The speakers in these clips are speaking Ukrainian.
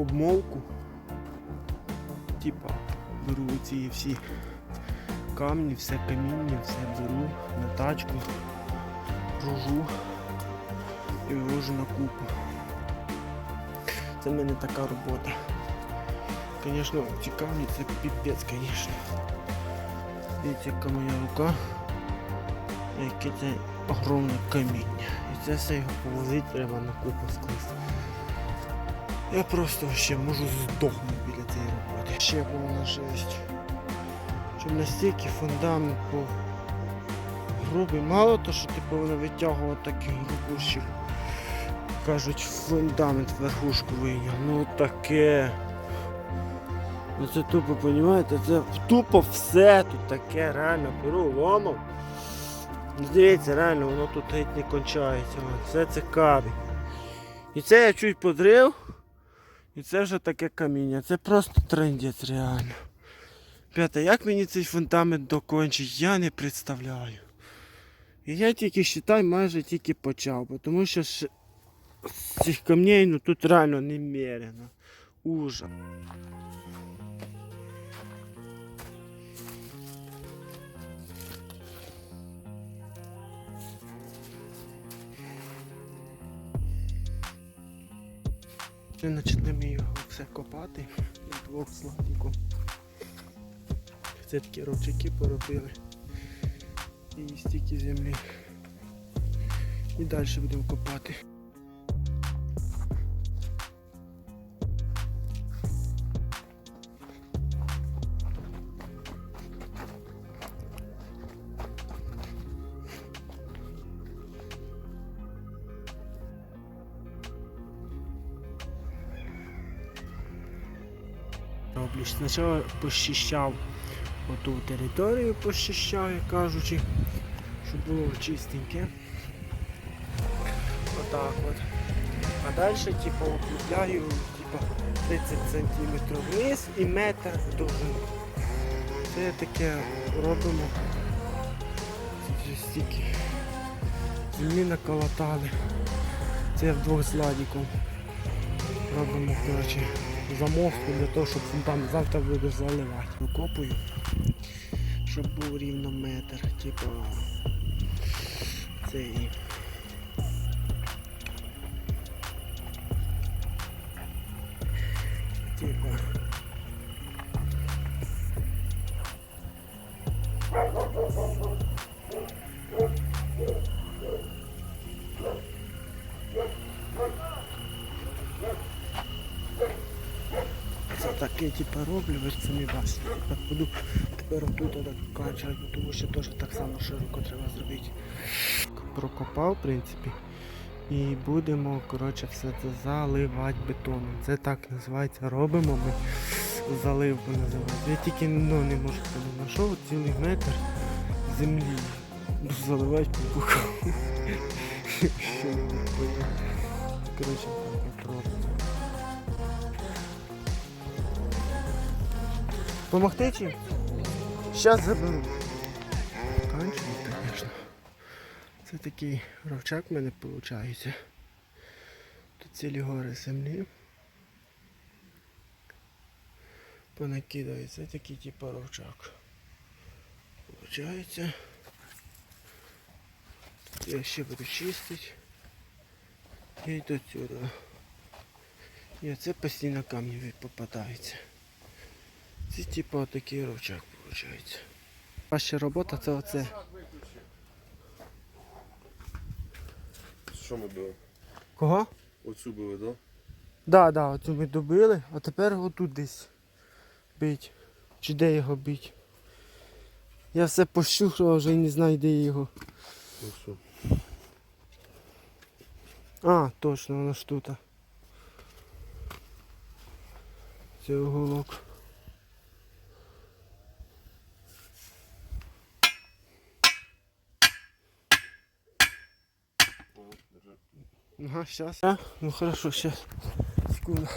обмовку. Типа беру ці всі камні, все каміння, все беру на тачку, гружу і вивожу на купу. Це в мене така робота. Звісно, ці камні це піпець, звісно. Дивіться, яка моя рука, яке це огромне каміння. І це все його повозити треба на купу скласти. Я просто ще можу здохнути біля цієї роботи. Ще було на жесть. Щоб настільки фундамент був грубий. Мало то, що ти повинен витягувати таких грубущих. Кажуть, фундамент верхушку вийняв. Ну таке. Ну це тупо, понімаєте? Це тупо все тут таке, реально беру ломом. Ну, Дивіться, реально, воно тут геть не кончається. Все це камінь. І це я чуть подрив. І це вже таке каміння. Це просто трендець реально. П'яте, як мені цей фундамент докончить, я не представляю. І я тільки считай, майже тільки почав, бо тому що з цих камней ну тут реально немерено. Ужас. Ми почнемо його все копати від двох слайдиків. Це такі ровчаки поробили. І стільки землі. І далі будемо копати. Роблю. Спочатку почищав оту територію, почищав, як кажучи, щоб було чистеньке. Отак от. А далі типу, углубляю типу, 30 см вниз і метр в довжину. Це таке робимо. Це стільки. Землі наколотали. Це вдвох з ладіком. Робимо, коротше, замовку для того, щоб фонтан завтра буде заливати. Викопую, щоб був рівно метр, типу цей. Це таке типу роблю, ви самі бачите. Типу, буду тепер так качати, тому що теж так само широко треба зробити. Прокопав, в принципі. І будемо коротше, все це заливати бетоном. Це так називається. Робимо ми заливку називається. Я тільки ну, не можу знайшов цілий метр землі. Заливати. Не. Коротше, так от Помогти чим? Щас заберу. Кончено, звісно. Це такий ровчак в мене виходить. Тут цілі гори землі. Понакидаю. Це такий типу ровчак. Получається. Я ще буду чистити. І до сюди. І оце постійно камні попадаються. Це типу отакий ровчак виходить. Ваша робота це оце. Що ми били? Кого? Оцю били, так? Да, да, оцю ми добили, а тепер отут десь бить. Чи де його бить? Я все пощухав, вже і не знаю, де його. Ну що? А, точно, воно ж тут. Це уголок. Ага, сейчас. А? Ну хорошо, сейчас. Секунду.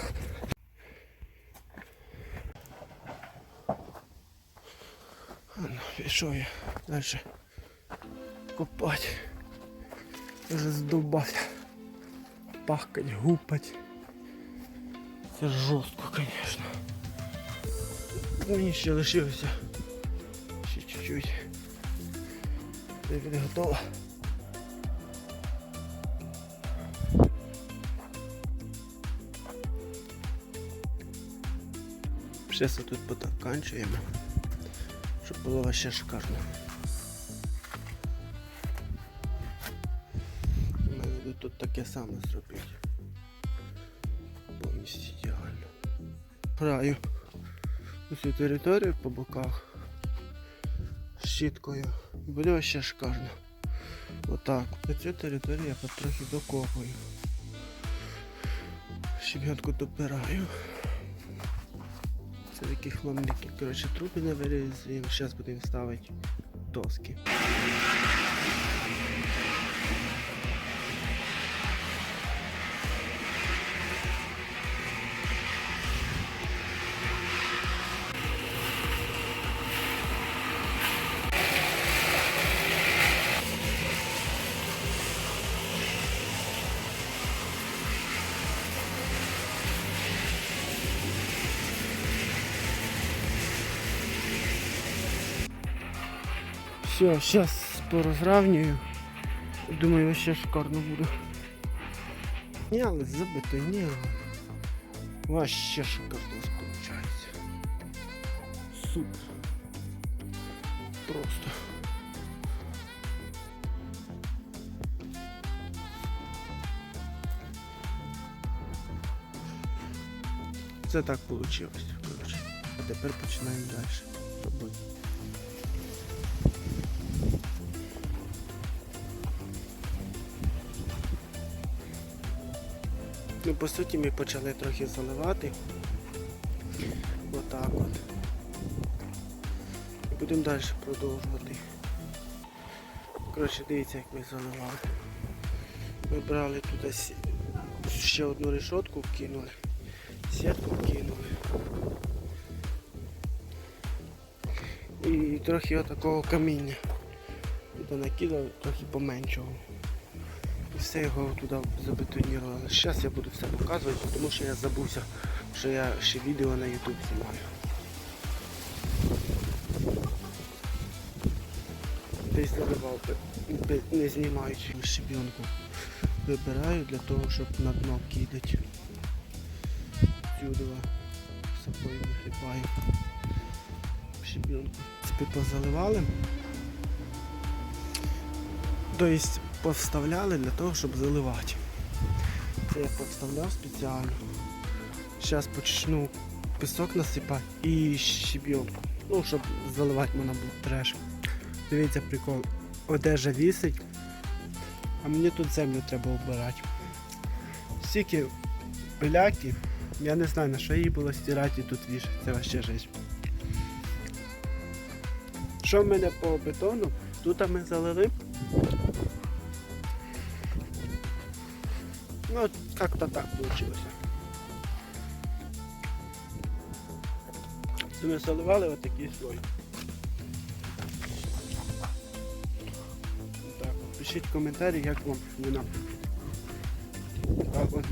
Ладно, пішов я дальше копати. Вже задовбався. пахкать, гупать. Це жорстко, звісно. Мені ще лишилося. Ще чуть-чуть. Це буде готово. Зараз тут потаканчуємо, щоб було ще шикарно. Буду тут таке саме зробити. Повністю ідеально. Граю усю територію по боках щіткою. Буде ще шикарно. Отак. По цю територію я потрохи докопую. Щебенку допираю. Це такі хламники. Коротше, трупи не вирізуємо. Зараз будемо ставити доски. Все, сейчас порозравнюю. Думаю, вообще шикарно буде. Ні, але забетонірував. Вообще шикарно получается. Супер. Просто. Це так вийшло. Коротше. А тепер починаємо далі. Робити. Ну, по суті, ми почали трохи заливати. Отак от. І будемо далі продовжувати. Коротше, дивіться, як ми заливали. Ми брали туди ще одну решетку вкинули, сітку вкинули. І трохи отакого каміння. Туди накидали, трохи поменшого. Все його туди забетонірували. Зараз я буду все показувати, тому що я забувся, що я ще відео на YouTube знімаю. Десь заливав, не знімаючи щебенку. Вибираю для того, щоб на дно кидати. Сюди собою вихліпаю щебенку. Спи позаливали. Тобто повставляли для того, щоб заливати. Це я повставляв спеціально. Зараз почну пісок насипати і щебенку. Ну, щоб заливати можна було треш. Дивіться прикол. Одежа вісить, а мені тут землю треба вбирати. Стільки пиляки, я не знаю на що її було стирати і тут вішати. Це вообще жесть. Що в мене по бетону? Тут ми залили. Ну, как-то так получилось. Це Ми заливали вот такий слой. Так, от, пишіть коментарі, як вам вона. Так от.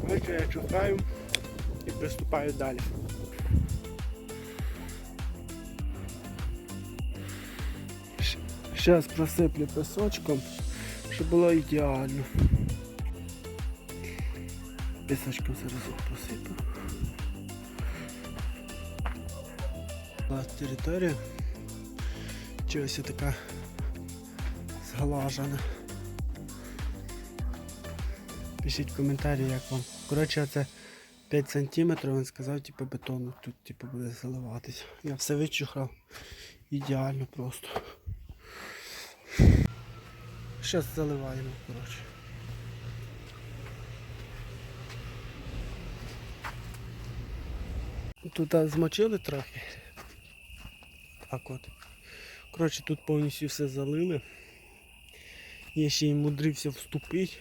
Короче, я чухаю і приступаю далі. Зараз просиплю пісочком, щоб було ідеально. Пісочком зараз. Була територія. Чогось така зглажена. Пишіть коментарі, як вам. Коротше, це 5 см, він сказав, типу, бетону тут типу, буде заливатись. Я все вичухав. Ідеально просто. Зараз заливаємо, коротше. Тут змочили трохи. Так от. Коротше, тут повністю все залили. Я ще й мудрився вступити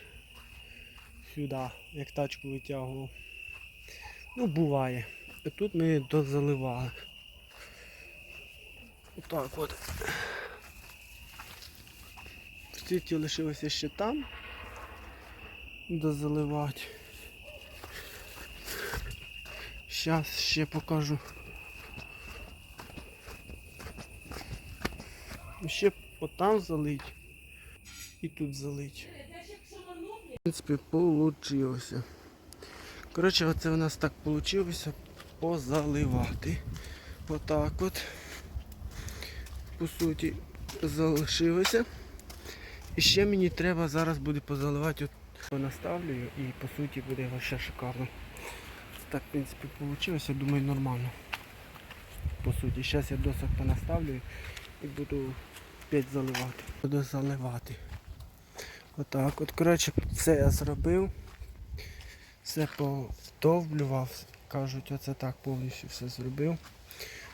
сюди, як тачку витягував. Ну, буває. Тут ми дозаливали. Отак от. Ці лишилося ще там. дозаливати. Зараз ще покажу. Ще отам залить і тут залить. В принципі, получилося. Коротше, оце у нас так вийшло позаливати. Отак от. По суті, залишилося. І ще мені треба зараз буде позаливати. От наставлю і по суті буде вообще шикарно. Так, в принципі, вийшло, я думаю, нормально. По суті, зараз я досок понаставлю і буду опять заливати. Буду заливати. Отак от. Коротше, все я зробив. Все подовблював. Кажуть, оце так повністю все зробив.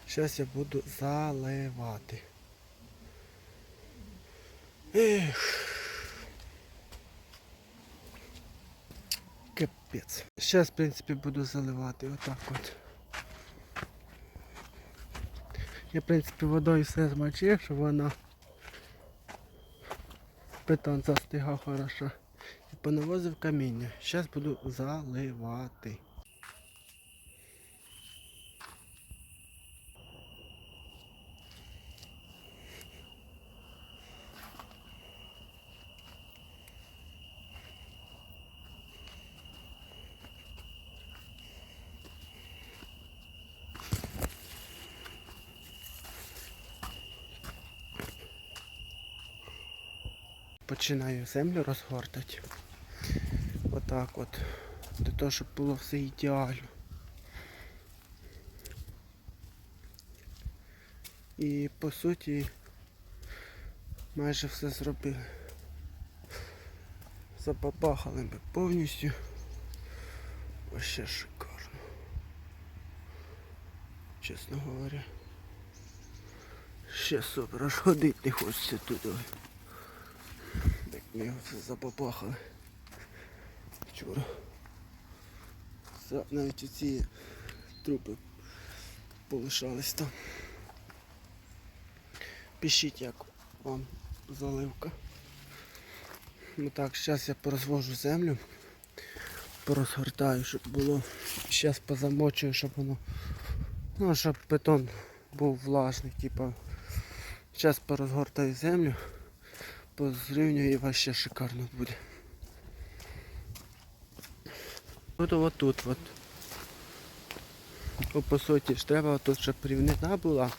Зараз я буду заливати. Ех. Капець. Зараз, в принципі, буду заливати отак от. Я, в принципі, водою все змочив, щоб вона бетон застигав хорошо. І понавозив каміння. Зараз буду заливати. Починаю землю розгортати. Отак от. Для того, щоб було все ідеально. І по суті майже все зробили. Запапахали ми повністю. Ще шикарно. Чесно говоря. Ще супер, аж ходити хочеться туди. Ми його все запапахали. Вчора. Навіть оці трупи полишались там. Пишіть, як вам заливка. Ну так, зараз я порозвожу землю, порозгортаю, щоб було. Зараз позамочую, щоб воно. Ну, щоб бетон був влажний, типа. Зараз порозгортаю землю, позрівнюю і вообще шикарно буде. От отут от. О, по суті треба тут, щоб рівнина була.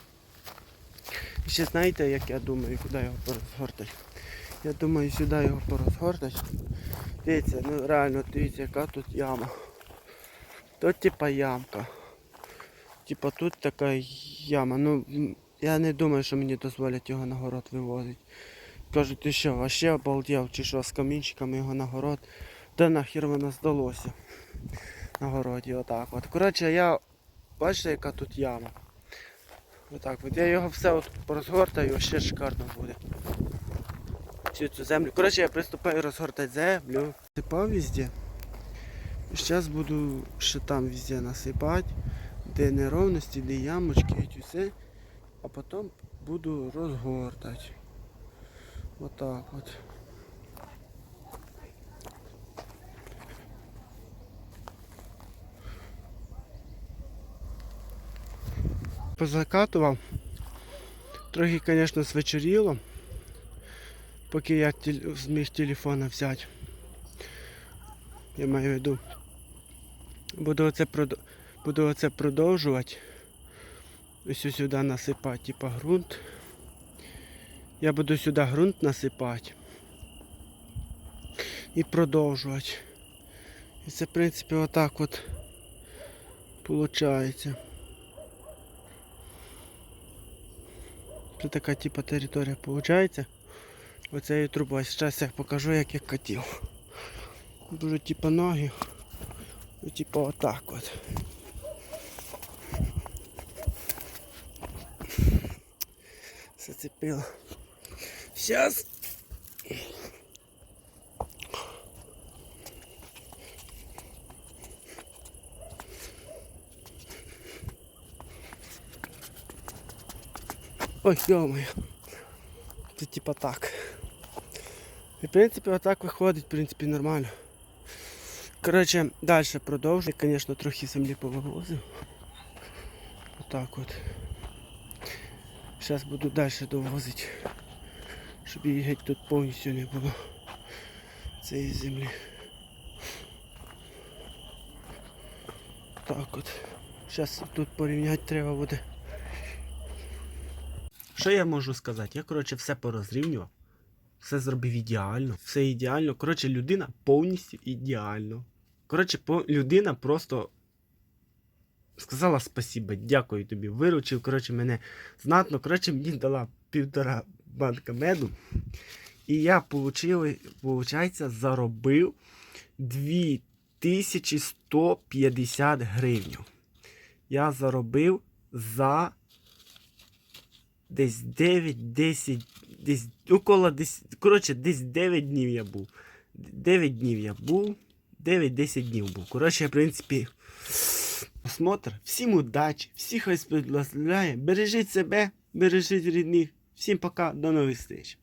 І ще знаєте, як я думаю, куди його порозгортати? Я думаю сюди його порозгортати. Дивіться, ну реально, дивіться, яка тут яма. Тут типа ямка. Типа тут така яма. Ну я не думаю, що мені дозволять його на город вивозити. Кажуть, ти що, вообще обалдів, чи що з камінчиками його на город. Де нахер воно здалося на городі, отак от. Коротше, я бачите, яка тут яма. Отак от. Я його все от розгортаю, ще шикарно буде. Всю цю землю. Коротше, я приступаю розгортати землю. Сипав везде. Зараз буду ще там везде насипати, де неровності, де ямочки і все. А потім буду розгортати. Отак от. Позакатував. Трохи, звісно, свечоріло, поки я зміг телефона взяти. Я маю в виду. Буду оце, буду оце продовжувати. Ось сюди насипати, типа ґрунт. Я буду сюди ґрунт насипати. І продовжувати. І це, в принципі, отак от виходить. Це така типа територія виходить. Оцею трубою. Зараз я покажу, як я котів. Дуже типа ноги. І типа отак от. Зацепило. Сейчас. Ой, ё-моё. Це типа так. І в принципі отак виходить, в принципі, нормально. Коротше, далі продовжую. Звісно, трохи землі повивозив. Отак от. Зараз буду далі довозити. Щоб її геть тут повністю не було. Цієї землі. Так от. Зараз тут порівняти треба буде. Що я можу сказати? Я, коротше, все порозрівнював. Все зробив ідеально. Все ідеально. Коротше, людина повністю ідеально. Коротше, людина просто сказала спасибо, дякую тобі. Виручив, коротше, мене знатно. Коротше, мені дала півтора банка меду. І я получається, заробив 2150 гривень. Я заробив за десь 9-10, десь около 10, коротше, десь 9 днів я був. 9 днів я був, 9-10 днів був. Коротше, в принципі, осмотр. Всім удачі, всіх хай благословляє. Бережіть себе, бережіть рідних. Всім пока, до нових зустріч.